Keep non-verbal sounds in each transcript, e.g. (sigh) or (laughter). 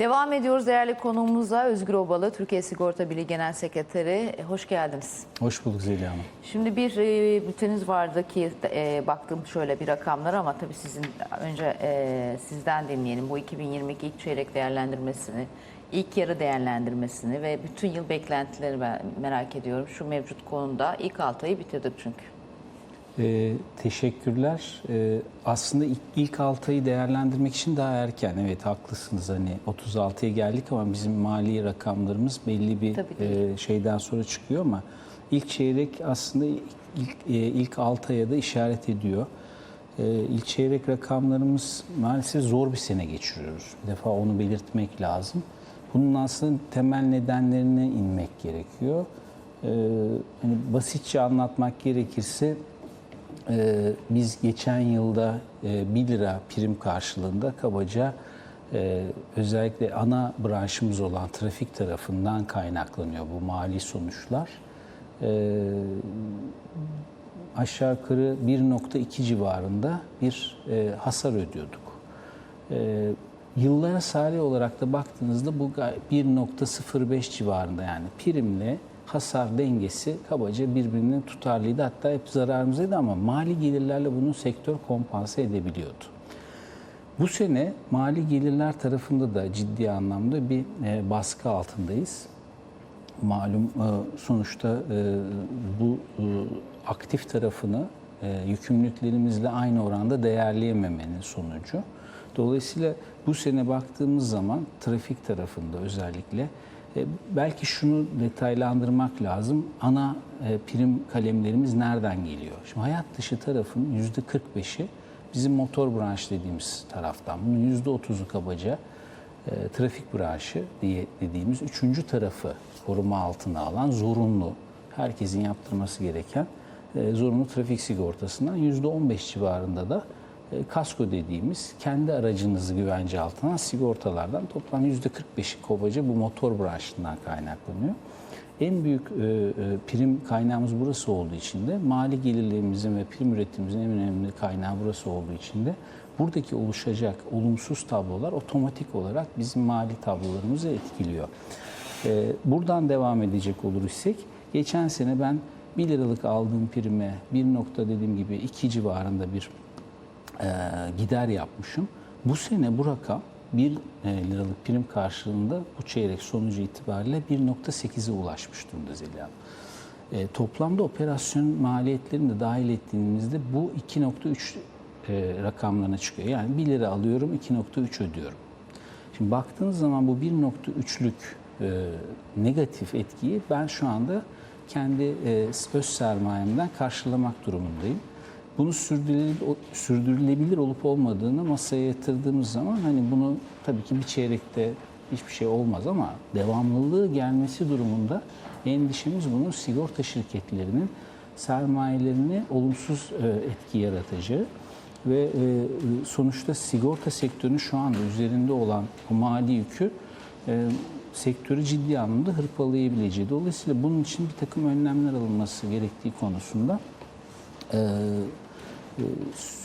Devam ediyoruz değerli konuğumuzla Özgür Obalı, Türkiye Sigorta Birliği Genel Sekreteri. E, Hoş geldiniz. Hoş bulduk Zeliha Hanım. Şimdi bir e, bülteniniz vardı ki e, baktım şöyle bir rakamlar ama tabii sizin önce e, sizden dinleyelim. Bu 2022 ilk çeyrek değerlendirmesini, ilk yarı değerlendirmesini ve bütün yıl beklentileri merak ediyorum. Şu mevcut konuda ilk 6 ayı bitirdik çünkü. Ee, teşekkürler. Ee, aslında ilk, ilk 6 ayı değerlendirmek için daha erken. Evet haklısınız hani 36'ya geldik ama bizim mali rakamlarımız belli bir Tabii e, şeyden sonra çıkıyor ama ilk çeyrek aslında ilk, e, ilk 6 aya da işaret ediyor. Ee, ilk çeyrek rakamlarımız maalesef zor bir sene geçiriyoruz. Bir defa onu belirtmek lazım. Bunun aslında temel nedenlerine inmek gerekiyor. Ee, hani basitçe anlatmak gerekirse ee, biz geçen yılda e, 1 lira prim karşılığında kabaca e, özellikle ana branşımız olan trafik tarafından kaynaklanıyor bu mali sonuçlar. Ee, aşağı yukarı 1.2 civarında bir e, hasar ödüyorduk. Ee, yıllara sari olarak da baktığınızda bu gay- 1.05 civarında yani primle hasar dengesi kabaca birbirinin tutarlıydı. Hatta hep zararımızdaydı ama mali gelirlerle bunu sektör kompanse edebiliyordu. Bu sene mali gelirler tarafında da ciddi anlamda bir e, baskı altındayız. Malum e, sonuçta e, bu aktif tarafını yükümlülüklerimizle aynı oranda değerleyememenin sonucu. Dolayısıyla bu sene baktığımız zaman trafik tarafında özellikle e, belki şunu detaylandırmak lazım. Ana e, prim kalemlerimiz nereden geliyor? Şimdi hayat dışı tarafın %45'i bizim motor branş dediğimiz taraftan. Bunun %30'u kabaca e, trafik branşı diye dediğimiz üçüncü tarafı koruma altına alan zorunlu, herkesin yaptırması gereken zorunlu trafik sigortasından %15 civarında da kasko dediğimiz kendi aracınızı güvence altına sigortalardan toplam %45'i kabaca bu motor branşından kaynaklanıyor. En büyük e, e, prim kaynağımız burası olduğu için de mali gelirlerimizin ve prim üretimimizin en önemli kaynağı burası olduğu için de buradaki oluşacak olumsuz tablolar otomatik olarak bizim mali tablolarımızı etkiliyor. E, buradan devam edecek olur isek geçen sene ben 1 liralık aldığım prime 1 nokta dediğim gibi 2 civarında bir e, gider yapmışım. Bu sene bu rakam 1 e, liralık prim karşılığında bu çeyrek sonucu itibariyle 1.8'e ulaşmış durumda Zeliha Hanım. E, toplamda operasyon maliyetlerini de dahil ettiğimizde bu 2.3 e, rakamlarına çıkıyor. Yani 1 lira alıyorum 2.3 ödüyorum. Şimdi baktığınız zaman bu 1.3'lük e, negatif etkiyi ben şu anda kendi e, öz sermayemden karşılamak durumundayım. Bunu sürdürülebilir, olup olmadığını masaya yatırdığımız zaman hani bunu tabii ki bir çeyrekte hiçbir şey olmaz ama devamlılığı gelmesi durumunda endişemiz bunun sigorta şirketlerinin sermayelerini olumsuz e, etki yaratacağı ve e, sonuçta sigorta sektörünün şu anda üzerinde olan o mali yükü e, sektörü ciddi anlamda hırpalayabileceği. Dolayısıyla bunun için bir takım önlemler alınması gerektiği konusunda e, e,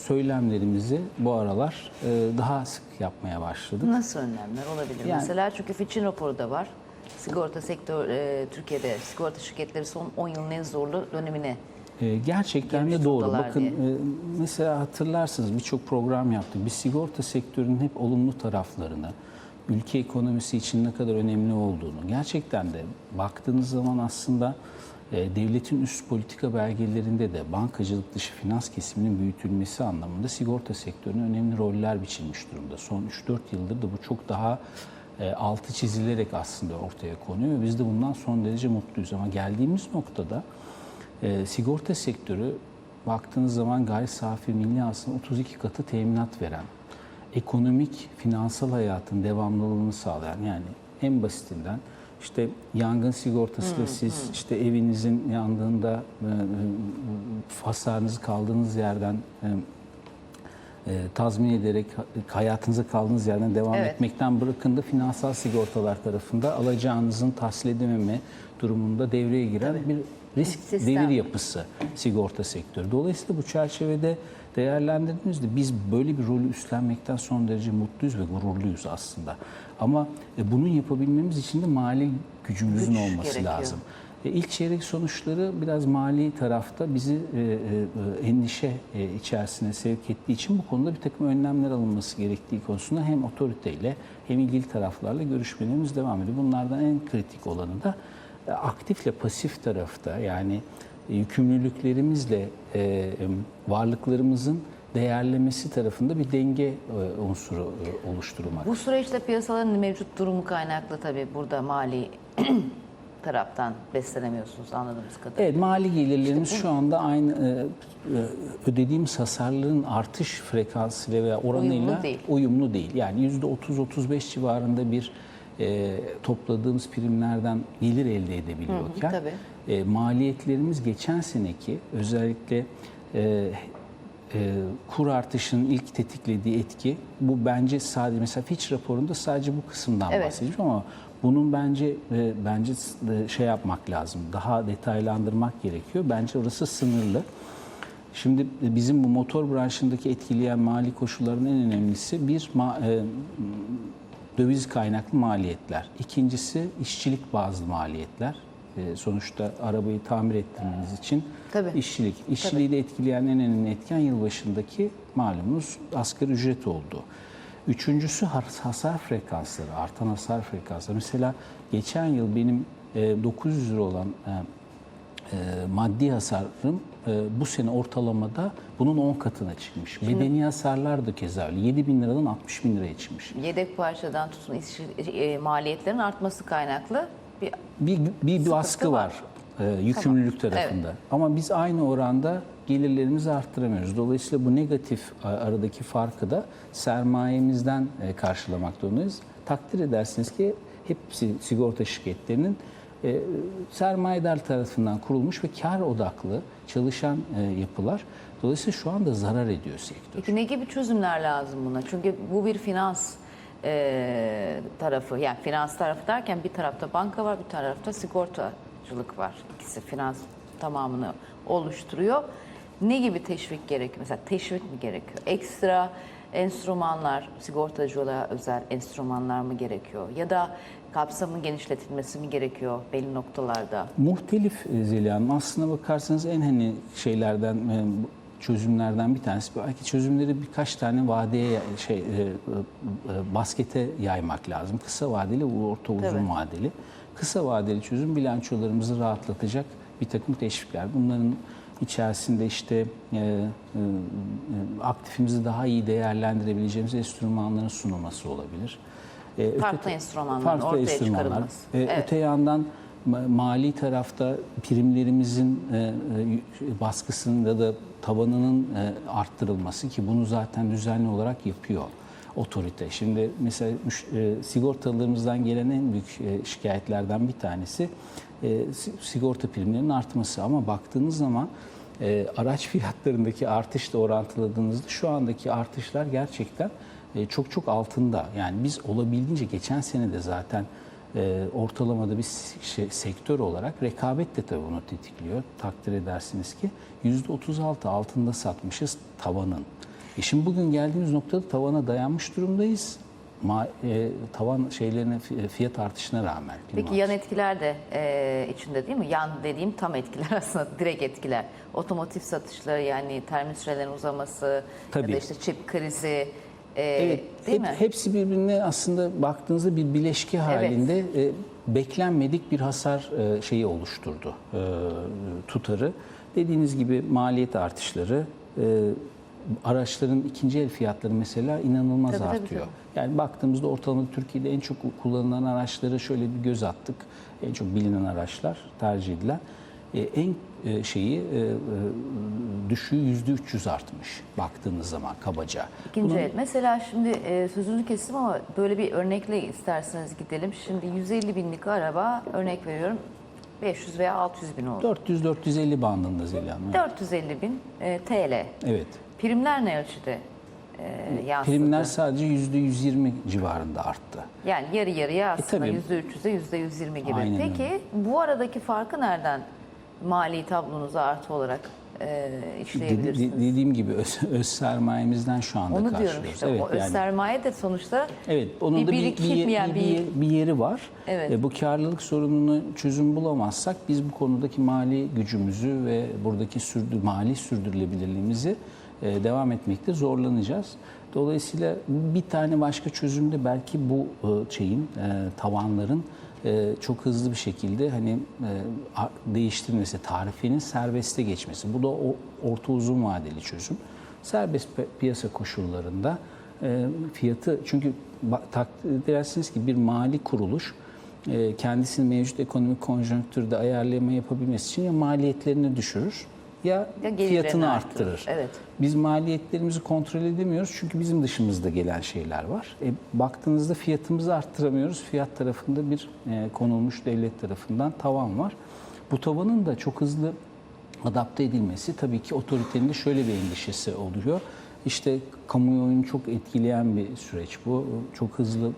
söylemlerimizi bu aralar e, daha sık yapmaya başladık. Nasıl önlemler olabilir? Yani- Mesela çünkü Fitch'in raporu da var. Sigorta sektör e, Türkiye'de sigorta şirketleri son 10 yılın en zorlu dönemini E, gerçekten de doğru. Bakın diye. e, mesela hatırlarsınız birçok program yaptık. Biz sigorta sektörünün hep olumlu taraflarını, ülke ekonomisi için ne kadar önemli olduğunu, gerçekten de baktığınız zaman aslında devletin üst politika belgelerinde de bankacılık dışı finans kesiminin büyütülmesi anlamında sigorta sektörüne önemli roller biçilmiş durumda. Son 3-4 yıldır da bu çok daha e, altı çizilerek aslında ortaya konuyor. Biz de bundan son derece mutluyuz ama geldiğimiz noktada e, sigorta sektörü baktığınız zaman gayri safi milli hasılanın 32 katı teminat veren, ekonomik, finansal hayatın devamlılığını sağlayan yani en basitinden işte yangın sigortasıyla siz işte evinizin yandığında e, e, hasarınızı kaldığınız yerden e, e, tazmin ederek ha- hayatınıza kaldığınız yerden devam Evet. etmekten bırakın da finansal sigortalar tarafında alacağınızın tahsil edememe durumunda devreye giren bir risk Sistem. devir yapısı sigorta sektörü. Dolayısıyla bu çerçevede değerlendirdiğimizde biz böyle bir rolü üstlenmekten son derece mutluyuz ve gururluyuz aslında. Ama e, bunu yapabilmemiz için de mali gücümüzün Güç olması gerekiyor. lazım. E, İlk çeyrek sonuçları biraz mali tarafta bizi e, e, endişe e, içerisine sevk ettiği için bu konuda bir takım önlemler alınması gerektiği konusunda hem otoriteyle hem ilgili taraflarla görüşmelerimiz devam ediyor. Bunlardan en kritik olanı da aktifle pasif tarafta yani yükümlülüklerimizle e, e, varlıklarımızın değerlemesi tarafında bir denge e, unsuru e, oluşturmak. Bu süreçte piyasaların mevcut durumu kaynaklı tabii burada mali (clears throat) taraftan beslenemiyorsunuz anladığımız kadarıyla. Evet, mali gelirlerimiz şu anda aynı e, e, ödediğimiz hasarların artış frekansıyla veya oranıyla Uyumlu değil. uyumlu değil. Yani %30-35 civarında bir e, topladığımız primlerden gelir elde edebiliyorken Hı hı, tabii. e, maliyetlerimiz geçen seneki özellikle e, e, kur artışının ilk tetiklediği etki bu bence sadece mesela Fitch raporunda sadece bu kısımdan Evet. bahsediyor ama bunun bence e, bence e, şey yapmak lazım. Daha detaylandırmak gerekiyor. Bence orası sınırlı. Şimdi e, bizim bu motor branşındaki etkileyen mali koşulların en önemlisi bir ma- e, döviz kaynaklı maliyetler. İkincisi işçilik bazlı maliyetler. E, sonuçta arabayı tamir ettirmeniz için Tabii. işçilik. İşçiliği de etkileyen en önemli etken yılbaşındaki malumunuz asgari ücret oldu. Üçüncüsü has- hasar frekansları, artan hasar frekansları. Mesela geçen yıl benim e, 900 lira olan e, e, maddi hasarım e, bu sene ortalamada bunun 10 katına çıkmış. Bedeni hasarlar da keza öyle. 7 bin liradan 60 bin liraya çıkmış. Yedek parçadan tutun iş- e, maliyetlerin artması kaynaklı bir Bir, bir baskı var. var, e, yükümlülük Tamam. tarafında. Ama biz aynı oranda gelirlerimizi arttıramıyoruz. Dolayısıyla bu negatif aradaki farkı da sermayemizden e, karşılamak zorundayız. Takdir edersiniz ki hepsi sigorta şirketlerinin e, sermayedar tarafından kurulmuş ve kar odaklı çalışan e, yapılar. Dolayısıyla şu anda zarar ediyor sektör. Peki ne gibi çözümler lazım buna? Çünkü bu bir finans e, tarafı. Yani finans tarafı derken bir tarafta banka var, bir tarafta sigortacılık var. İkisi finans tamamını oluşturuyor. Ne gibi teşvik gerekiyor? Mesela teşvik mi gerekiyor? Ekstra enstrümanlar, sigortacılığa özel enstrümanlar mı gerekiyor? Ya da kapsamın genişletilmesi mi gerekiyor belli noktalarda? Muhtelif e, Zeliha Hanım. Aslına bakarsanız en hani şeylerden e, çözümlerden bir tanesi belki çözümleri birkaç tane vadeye şey e, baskete yaymak lazım. Kısa vadeli, orta uzun Tabii. vadeli. Kısa vadeli çözüm bilançolarımızı rahatlatacak bir takım teşvikler. Bunların içerisinde işte e, e, e, aktifimizi daha iyi değerlendirebileceğimiz enstrümanların sunulması olabilir. E, Farklı öte- enstrümanların farklı ortaya enstrümanlar. çıkarılması. E, Evet. Öte yandan ma- mali tarafta primlerimizin e, e, baskısının ya da tavanının e, arttırılması ki bunu zaten düzenli olarak yapıyor otorite. Şimdi mesela e, sigortalarımızdan gelen en büyük e, şikayetlerden bir tanesi e, si- sigorta primlerinin artması ama baktığınız zaman e, araç (laughs) fiyatlarındaki artışla orantıladığınızda şu andaki artışlar gerçekten e, çok çok altında. Yani biz olabildiğince geçen sene de zaten ortalamada bir şey, sektör olarak rekabet de tabii bunu tetikliyor. Takdir edersiniz ki %36 altında satmışız tavanın. E şimdi bugün geldiğimiz noktada tavana dayanmış durumdayız. Ma, e, tavan şeylerine fi- fiyat artışına rağmen. Peki yan etkiler de e, içinde değil mi? Yan dediğim tam etkiler (laughs) aslında direkt etkiler. Otomotiv satışları yani termin sürelerinin uzaması Tabii. ya da işte çip krizi e, Evet, değil hep- mi? hepsi birbirine aslında baktığınızda bir bileşke halinde e, beklenmedik bir hasar e, şeyi oluşturdu e, tutarı. Dediğiniz gibi maliyet artışları, e, araçların ikinci el fiyatları mesela inanılmaz Tabii, tabii, artıyor. Yani baktığımızda ortalama Türkiye'de en çok kullanılan araçları şöyle bir göz attık. En çok bilinen araçlar, tercih edilen. E, en e, şeyi e, e, düşüğü yüzde 300 artmış baktığınız zaman kabaca. İkinci Bunun- el. Mesela şimdi e, sözünü kestim ama böyle bir örnekle isterseniz gidelim. Şimdi 150 binlik araba örnek veriyorum 500 veya 600 bin oldu. 400-450 bandında Zeliha Hanım. Evet. 450 bin e, TL. Evet. Primler ne ölçüde e, yansıdı? Primler sadece %120 civarında arttı. Yani yarı yarıya aslında E, tabii. %300'e %120 gibi. Aynen Peki bu aradaki farkı nereden mali tablonuza artı olarak e, işleyebilirsiniz. de- dediğim gibi öz, öz sermayemizden şu anda Onu diyorum karşılıyoruz. işte. Evet, o öz yani- sermaye de sonuçta Evet, onun bir da bir, bir, birikmeyen bir, bir, bir yeri var. Evet. E, bu karlılık sorununu çözüm bulamazsak biz bu konudaki mali gücümüzü ve buradaki sürdür, mali sürdürülebilirliğimizi devam etmekte zorlanacağız. Dolayısıyla bir tane başka çözüm de belki bu e, şeyin, e, tavanların e, çok hızlı bir şekilde hani e, değiştirilmesi, tarifenin serbeste geçmesi. Bu da o orta uzun vadeli çözüm. Serbest pi- piyasa koşullarında e, fiyatı çünkü takdir ki bir mali kuruluş e, kendisini mevcut ekonomik konjonktürde ayarlama yapabilmesi için ya maliyetlerini düşürür ya, Ya fiyatını arttırır. arttırır. Evet. Biz maliyetlerimizi kontrol edemiyoruz çünkü bizim dışımızda gelen şeyler var. E, baktığınızda fiyatımızı arttıramıyoruz. Fiyat tarafında bir e, konulmuş devlet tarafından tavan var. Bu tavanın da çok hızlı adapte edilmesi tabii ki otoritenin de şöyle bir endişesi oluyor. İşte kamuoyunu çok etkileyen bir süreç bu. Çok hızlı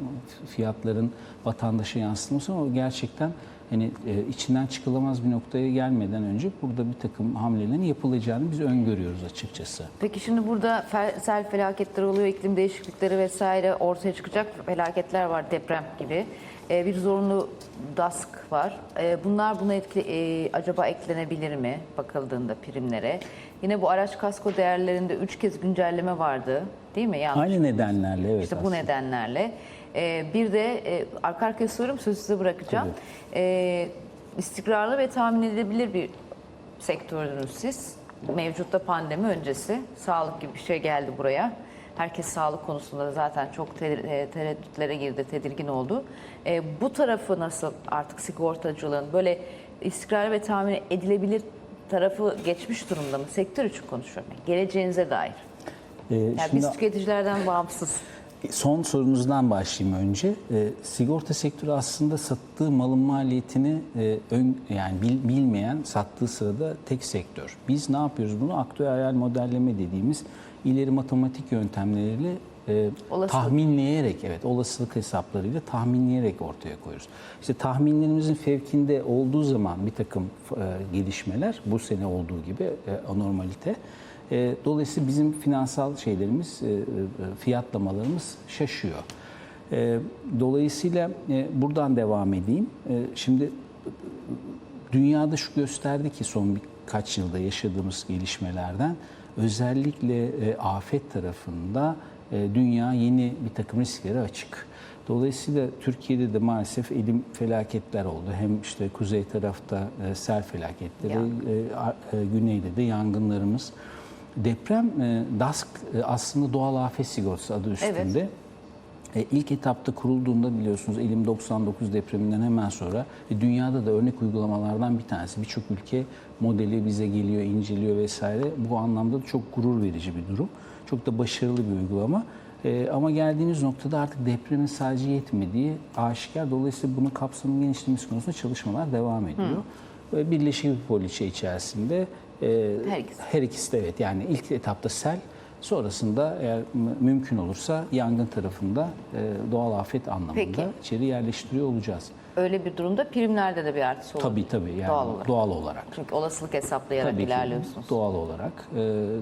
fiyatların vatandaşa yansıtması ama gerçekten hani e, içinden çıkılamaz bir noktaya gelmeden önce burada bir takım hamlelerin yapılacağını biz öngörüyoruz açıkçası. Peki şimdi burada fel- sel felaketleri oluyor, iklim değişiklikleri vesaire ortaya çıkacak felaketler var deprem gibi. Ee, bir zorunlu DASK var. Ee, bunlar buna etki, e, acaba eklenebilir mi bakıldığında primlere? Yine bu araç kasko değerlerinde 3 kez güncelleme vardı değil mi? Yanlış Aynı nedenlerle evet. İşte bu aslında. nedenlerle. Ee, bir de e, arka arkaya soruyorum sözü size bırakacağım. Ee, istikrarlı ve tahmin edilebilir bir sektördünüz siz. Mevcutta pandemi öncesi sağlık gibi bir şey geldi buraya. Herkes sağlık konusunda da zaten çok e, tereddütlere girdi, tedirgin oldu. Ee, bu tarafı nasıl artık sigortacılığın böyle istikrarlı ve tahmin edilebilir tarafı geçmiş durumda mı? Sektör için konuşuyorum. yani. Geleceğinize dair. Ee, Yani şimdi biz tüketicilerden bağımsız. Son sorunuzdan başlayayım önce. Ee, sigorta sektörü aslında sattığı malın maliyetini e, ön, yani bil- bilmeyen sattığı sırada tek sektör. Biz ne yapıyoruz bunu? Aktüeryal modelleme dediğimiz ileri matematik yöntemleriyle e, Olasılık. tahminleyerek evet olasılık hesaplarıyla tahminleyerek ortaya koyuyoruz. İşte tahminlerimizin fevkinde olduğu zaman bir takım e, gelişmeler bu sene olduğu gibi e, anormalite e, dolayısıyla bizim finansal şeylerimiz e, e, fiyatlamalarımız şaşıyor. E, dolayısıyla e, buradan devam edeyim. E, şimdi dünyada şu gösterdi ki son birkaç yılda yaşadığımız gelişmelerden özellikle e, afet tarafında e, dünya yeni bir takım risklere açık. Dolayısıyla Türkiye'de de maalesef elim felaketler oldu. Hem işte kuzey tarafta e, sel felaketleri, e, e, güneyde de yangınlarımız. Deprem e, DASK e, aslında doğal afet sigortası adı üstünde. E, ilk etapta kurulduğunda biliyorsunuz elim 99 depreminden hemen sonra ve dünyada da örnek uygulamalardan bir tanesi. Birçok ülke modeli bize geliyor, inceliyor vesaire. Bu anlamda da çok gurur verici bir durum. Çok da başarılı bir uygulama. E, ama geldiğimiz noktada artık depremin sadece yetmediği aşikar. Dolayısıyla bunun kapsamını genişlemesi konusunda çalışmalar devam ediyor. Ve Birleşik bir poliçe içerisinde e, Her ikisi. her ikisi de evet yani ilk etapta sel sonrasında eğer mümkün olursa yangın tarafında e, doğal afet anlamında Peki. içeri yerleştiriyor olacağız. Öyle bir durumda primlerde de bir artısı olur. Tabii tabii yani Doğal doğal olarak. olarak. Çünkü olasılık hesaplayarak Tabii ki ilerliyorsunuz. doğal olarak e,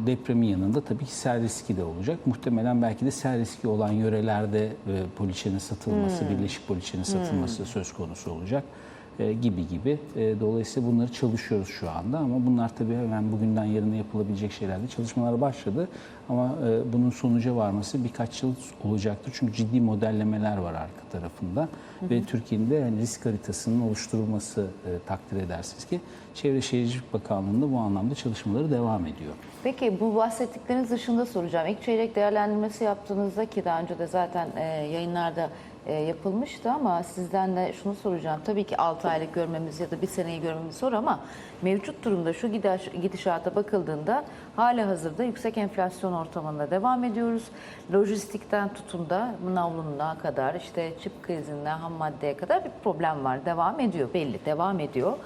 depremin yanında tabii ki sel riski de olacak. Muhtemelen belki de sel riski olan yörelerde e, poliçenin satılması, Hmm. birleşik poliçenin satılması söz konusu olacak e, gibi gibi. E, dolayısıyla bunları çalışıyoruz şu anda ama bunlar tabii hemen bugünden yarına yapılabilecek şeyler değil. Çalışmalar başladı ama e, bunun sonuca varması birkaç yıl olacaktır. Çünkü ciddi modellemeler var arka tarafında ve Türkiye'nin de yani risk haritasının oluşturulması e, takdir edersiniz ki Çevre Şehircilik Bakanlığı'nda bu anlamda çalışmaları devam ediyor. Peki bu bahsettikleriniz dışında soracağım. İlk çeyrek değerlendirmesi yaptığınızda ki daha önce de zaten e, yayınlarda e, yapılmıştı ama sizden de şunu soracağım. Tabii ki 6 aylık görmemiz ya da bir seneyi görmemiz zor ama mevcut durumda şu gidiş, gidişata bakıldığında hala hazırda yüksek enflasyon ortamında devam ediyoruz. Lojistikten tutun da navlununa kadar işte çip krizinden ham maddeye kadar bir problem var. Devam ediyor belli devam ediyor.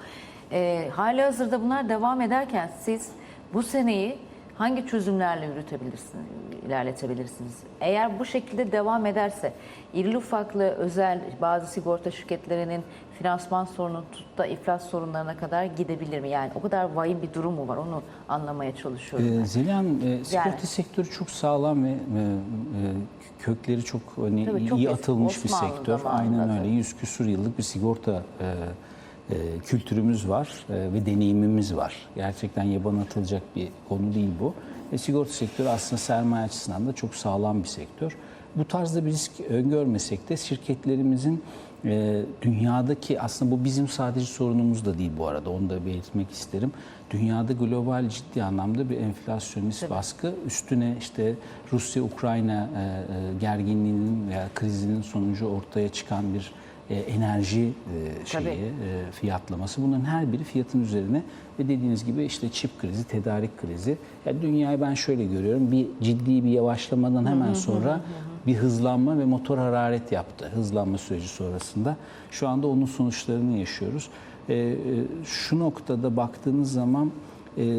E, hala hazırda bunlar devam ederken siz bu seneyi hangi çözümlerle yürütebilirsiniz? ilerletebilirsiniz. Eğer bu şekilde devam ederse irili ufaklı özel bazı sigorta şirketlerinin finansman sorunu tut da iflas sorunlarına kadar gidebilir mi? Yani o kadar vahim bir durum mu var? Onu anlamaya çalışıyorum. Ee. Zeliha Hanım, e, sigorta Yani- sektörü çok sağlam ve e, e, kökleri çok hani Tabii çok iyi eski, atılmış bir sektör. Aynen öyle. tabii. Yüz küsur yıllık bir sigorta e, e, kültürümüz var e, ve deneyimimiz var. Gerçekten yaban atılacak bir konu değil bu. E, sigorta sektörü aslında sermaye açısından da çok sağlam bir sektör. Bu tarzda bir risk öngörmesek de şirketlerimizin e, dünyadaki aslında bu bizim sadece sorunumuz da değil bu arada onu da belirtmek isterim. Dünyada global ciddi anlamda bir enflasyonist baskı üstüne işte Rusya-Ukrayna e, e, gerginliğinin veya krizinin sonucu ortaya çıkan bir e, enerji e, şeyi, Tabii. e, fiyatlaması. Bunların her biri fiyatın üzerine ve dediğiniz gibi işte çip krizi, tedarik krizi. Yani dünyayı ben şöyle görüyorum. Bir ciddi bir yavaşlamadan hemen sonra bir hızlanma ve motor hararet yaptı. Hızlanma süreci sonrasında. Şu anda onun sonuçlarını yaşıyoruz. E, e, şu noktada baktığınız zaman e,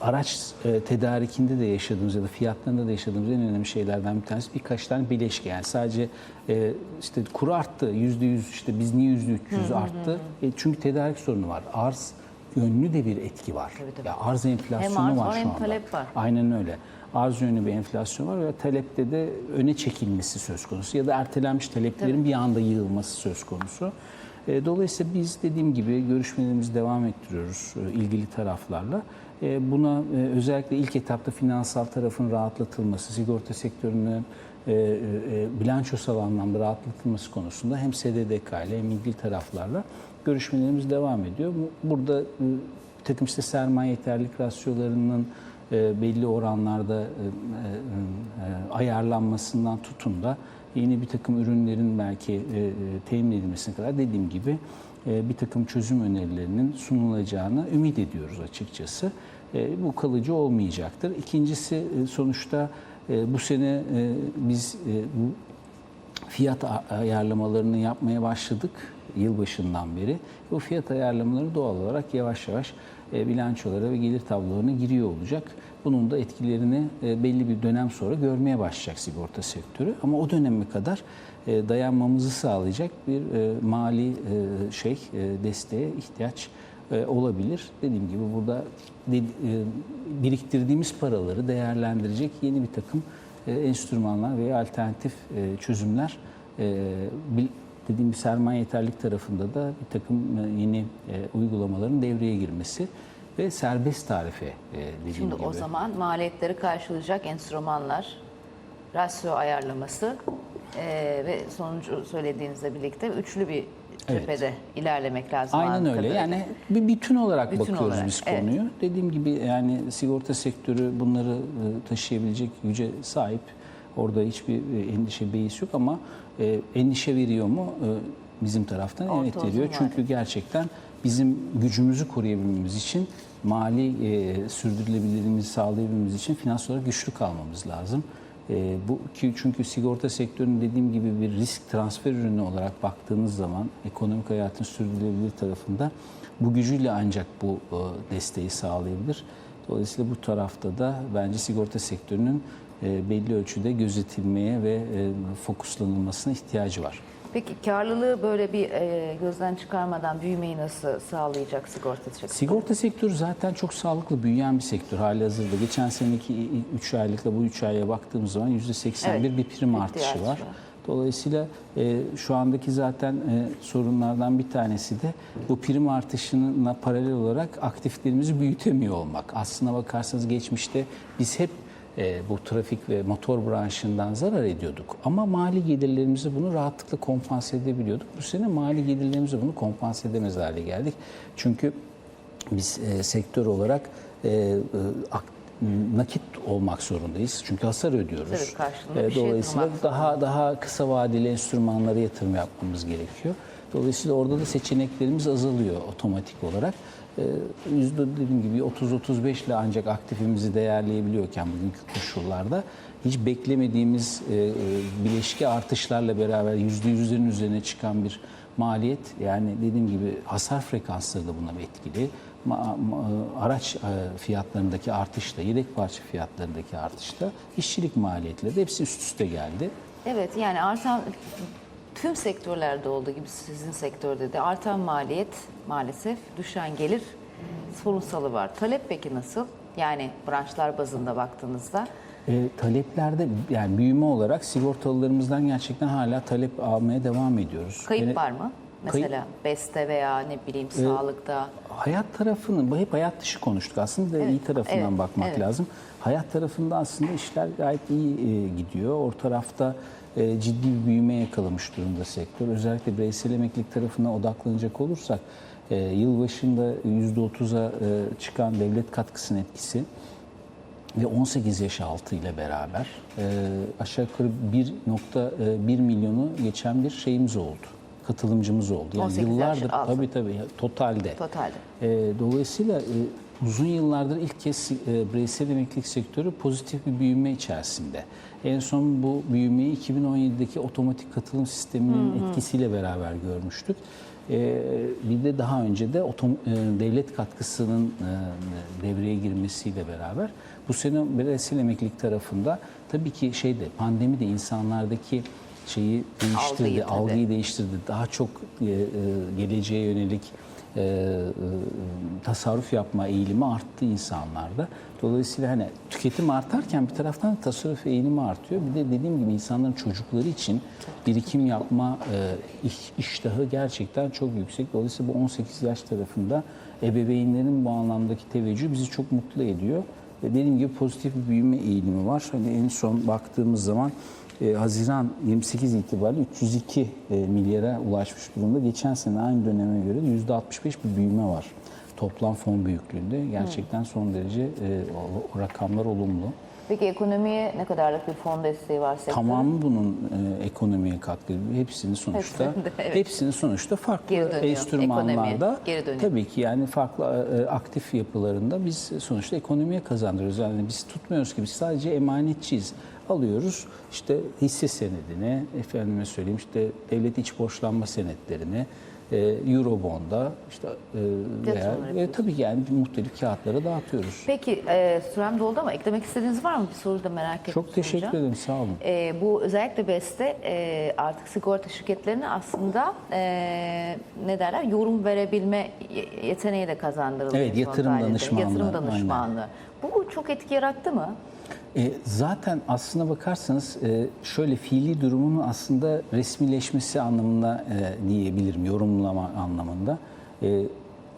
araç e, tedarikinde de yaşadığımız ya da fiyatlarında da yaşadığımız en önemli şeylerden bir tanesi birkaç tane bileşke. Yani sadece e, işte kuru arttı, yüzde yüz işte biz niye yüzde üç yüz arttı? E, çünkü tedarik sorunu var. Arz yönlü de bir etki var. Tabii, tabii. Ya arz enflasyonu Hem arz var, var, şu hem anda. talep var. Aynen öyle. Arz yönlü bir enflasyon var ve talepte de öne çekilmesi söz konusu ya da ertelenmiş taleplerin bir anda yığılması söz konusu. E, Dolayısıyla biz dediğim gibi görüşmelerimizi devam ettiriyoruz e, ilgili taraflarla. E, Buna özellikle ilk etapta finansal tarafın rahatlatılması, sigorta sektörünün bilançosal anlamda rahatlatılması konusunda hem SDDK ile hem ilgili taraflarla görüşmelerimiz devam ediyor. Bu- Burada bir takım işte sermaye yeterlilik rasyolarının belli oranlarda e, e, e, ayarlanmasından tutun da yeni bir takım ürünlerin belki e, e, temin edilmesine kadar dediğim gibi e, bir takım çözüm önerilerinin sunulacağını ümit ediyoruz açıkçası. E, Bu kalıcı olmayacaktır. İkincisi e, sonuçta e, bu sene e, biz e, bu fiyat ayarlamalarını yapmaya başladık yılbaşından beri. Bu fiyat ayarlamaları doğal olarak yavaş yavaş e, bilançolara ve gelir tablolarına giriyor olacak. Bunun da etkilerini e, belli bir dönem sonra görmeye başlayacak sigorta sektörü. Ama o döneme kadar e, dayanmamızı sağlayacak bir e, mali e, şey e, desteğe ihtiyaç e, olabilir. Dediğim gibi burada e, biriktirdiğimiz paraları değerlendirecek yeni bir takım e, enstrümanlar veya alternatif e, çözümler e, dediğim bir sermaye yeterlik tarafında da bir takım e, yeni e, uygulamaların devreye girmesi ve serbest tarife e, dediğim Şimdi gibi. o zaman maliyetleri karşılayacak enstrümanlar, rasyo ayarlaması eee, ve sonucu söylediğinizle birlikte üçlü bir Evet. cephede ilerlemek lazım. Aynen öyle. kadarıyla. Yani bir bütün olarak Bütün bakıyoruz olarak, biz evet. konuyu. Dediğim gibi yani sigorta sektörü bunları e, taşıyabilecek güce sahip. Orada hiçbir e, endişe beis yok ama e, endişe veriyor mu? E, Bizim taraftan Orta evet veriyor. Çünkü gerçekten bizim gücümüzü koruyabilmemiz için mali e, sürdürülebilirliğimizi sağlayabilmemiz için finansal olarak güçlü kalmamız lazım. E, bu ki çünkü sigorta sektörünün dediğim gibi bir risk transfer ürünü olarak baktığınız zaman ekonomik hayatın sürdürülebilir tarafında bu gücüyle ancak bu e, desteği sağlayabilir. Dolayısıyla bu tarafta da bence sigorta sektörünün belli ölçüde gözetilmeye ve e, fokuslanılmasına ihtiyacı var. Peki karlılığı böyle bir eee, gözden çıkarmadan büyümeyi nasıl sağlayacak sigorta sektörü? Sigorta sektörü zaten çok sağlıklı büyüyen bir sektör hali hazırda. Geçen seneki 3 aylıkla bu 3 aya baktığımız zaman %81 Evet, bir prim artışı artış var. var. Dolayısıyla e, şu andaki zaten e, sorunlardan bir tanesi de bu prim artışına paralel olarak aktiflerimizi büyütemiyor olmak. Aslına bakarsanız geçmişte biz hep e, bu trafik ve motor branşından zarar ediyorduk. Ama mali gelirlerimizi bunu rahatlıkla kompanse edebiliyorduk. Bu sene mali gelirlerimizi bunu kompanse edemez hale geldik. Çünkü biz e, sektör olarak e, e, ak- nakit olmak zorundayız. Çünkü hasar ödüyoruz. Tabii, bir şey Dolayısıyla yatırmak daha daha kısa vadeli enstrümanlara yatırım yapmamız gerekiyor. Dolayısıyla orada da seçeneklerimiz azalıyor otomatik olarak. Ee, Yüzde dediğim gibi 30-35 ile ancak aktifimizi değerleyebiliyorken bugünkü koşullarda hiç beklemediğimiz e, e, bileşke artışlarla beraber yüzde yüzlerin üzerine çıkan bir maliyet yani dediğim gibi hasar frekansları da buna etkili. ma- araç e, fiyatlarındaki artışta, yedek parça fiyatlarındaki artışta, işçilik maliyetleri de hepsi üst üste geldi. Evet yani artan tüm sektörlerde olduğu gibi sizin sektörde de artan maliyet maalesef düşen gelir sorunsalı var. Talep peki nasıl? Yani branşlar bazında baktığınızda E, taleplerde yani büyüme olarak sigortalılarımızdan gerçekten hala talep almaya devam ediyoruz. kayıp Yani var mı? kayıp- Mesela beste veya ne bileyim sağlıkta. Hayat tarafını, hep hayat dışı konuştuk aslında iyi tarafından evet, bakmak evet. lazım. Hayat tarafında aslında işler gayet iyi e, gidiyor. O tarafta e, ciddi bir büyüme yakalamış durumda sektör. Özellikle bireysel emeklilik tarafına odaklanacak olursak e, yılbaşında %30'a e, çıkan devlet katkısının etkisi ve 18 yaş altı ile beraber e, aşağı yukarı 1.1 milyonu geçen bir şeyimiz oldu. Katılımcımız oldu. Yani 18 yaş yıllardır altı. tabii tabii totalde. Totalde. E, dolayısıyla e, uzun yıllardır ilk kez e, bireysel emeklilik sektörü pozitif bir büyüme içerisinde. En son bu büyümeyi 2017'deki otomatik katılım sisteminin etkisiyle beraber görmüştük. E, bir de daha önce de otom, e, devlet katkısının e, devreye girmesiyle beraber bu sene bireysel emeklilik tarafında tabii ki şeyde pandemi de insanlardaki şeyi değiştirdi, Algıyı algıyı değiştirdi. Daha çok e, e, geleceğe yönelik e, e, tasarruf yapma eğilimi arttı insanlarda. Dolayısıyla hani tüketim artarken bir taraftan tasarruf eğilimi artıyor. Bir de dediğim gibi insanların çocukları için birikim yapma e, iş- iştahı gerçekten çok yüksek. Dolayısıyla bu 18 yaş tarafında ebeveynlerin bu anlamdaki teveccühü bizi çok mutlu ediyor. Ve dediğim gibi pozitif bir büyüme eğilimi var. Hani en son baktığımız zaman e, Haziran 28 itibariyle 302 e, milyara ulaşmış durumda. Geçen sene aynı döneme göre de %65 bir büyüme var. Toplam fon büyüklüğünde. Gerçekten son derece e, o, o rakamlar olumlu. Peki ekonomiye ne kadarlık bir fon desteği var sektörün? Tamamı bunun e, ekonomiye katkı. Hepsini sonuçta Hepsinde, evet. hepsini sonuçta farklı Geri dönüyor. enstrümanlarda Ekonomiye geri dönüyor. tabii ki yani farklı e, aktif yapılarında biz sonuçta ekonomiye kazandırıyoruz. Yani biz tutmuyoruz ki biz sadece emanetçiyiz. Alıyoruz işte hisse senedini, efendime söyleyeyim işte devlet iç borçlanma senetlerini, e, Eurobond'a işte e, veya e, tabii ki yani muhtelif kağıtlara dağıtıyoruz. Peki e, sürem doldu ama eklemek istediğiniz var mı? Bir soru da merak ettim. Çok teşekkür soracağım. ederim sağ olun. E, bu özellikle BES'te e, artık sigorta şirketlerine aslında e, ne derler yorum verebilme ye- yeteneği de kazandırıldı. Evet, yatırım danışmanlığı, Yatırım aynen. danışmanlığı. Bu çok etki yarattı mı? E, zaten aslına bakarsanız e, şöyle fiili durumun aslında resmileşmesi anlamında e, diyebilirim, yorumlama anlamında. E,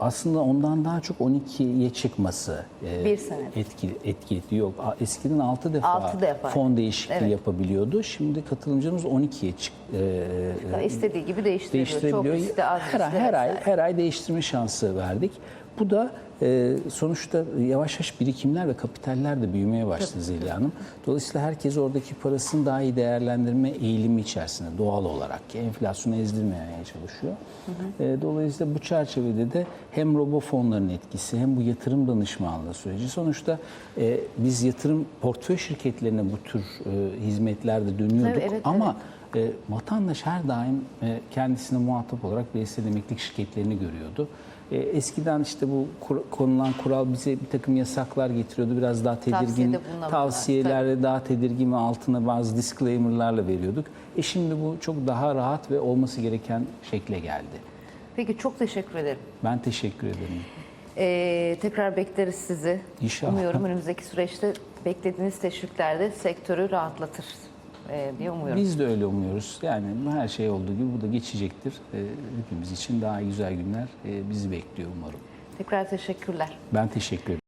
aslında ondan daha çok 12'ye çıkması e, Bir sene. etki, etki etti. Yok, eskiden 6 defa, Altı defa. fon değişikliği Evet. yapabiliyordu. Şimdi katılımcımız 12'ye çık, e, İstediği gibi değiştirebiliyor. değiştirebiliyor. Çok iste az her, her ay her ay değiştirme şansı verdik. Bu da e, sonuçta yavaş yavaş birikimler ve kapitaller de büyümeye başladı Zeliha Hanım. Dolayısıyla herkes oradaki parasını daha iyi değerlendirme eğilimi içerisinde doğal olarak ki enflasyonu ezdirmemeye çalışıyor. E, dolayısıyla bu çerçevede de hem robo fonların etkisi hem bu yatırım danışmanlığı süreci sonuçta e, biz yatırım portföy şirketlerine bu tür e, hizmetlerde dönüyorduk Evet, evet, ama e, vatandaş her daim e, kendisine muhatap olarak bireysel emeklilik şirketlerini görüyordu. E, eskiden işte bu kur- konulan kural bize bir takım yasaklar getiriyordu. Biraz daha tedirgin tavsiyelerle daha tedirgin ve altına bazı disclaimer'larla veriyorduk. E şimdi bu çok daha rahat ve olması gereken şekle geldi. Peki çok teşekkür ederim. Ben teşekkür ederim. Ee, tekrar bekleriz sizi. İnşallah. Umuyorum önümüzdeki süreçte beklediğiniz teşvikler de sektörü rahatlatır ee, diye umuyorum. Biz de öyle umuyoruz. Yani her şey olduğu gibi bu da geçecektir. E, hepimiz için daha güzel günler e, bizi bekliyor umarım. Tekrar teşekkürler. Ben teşekkür ederim.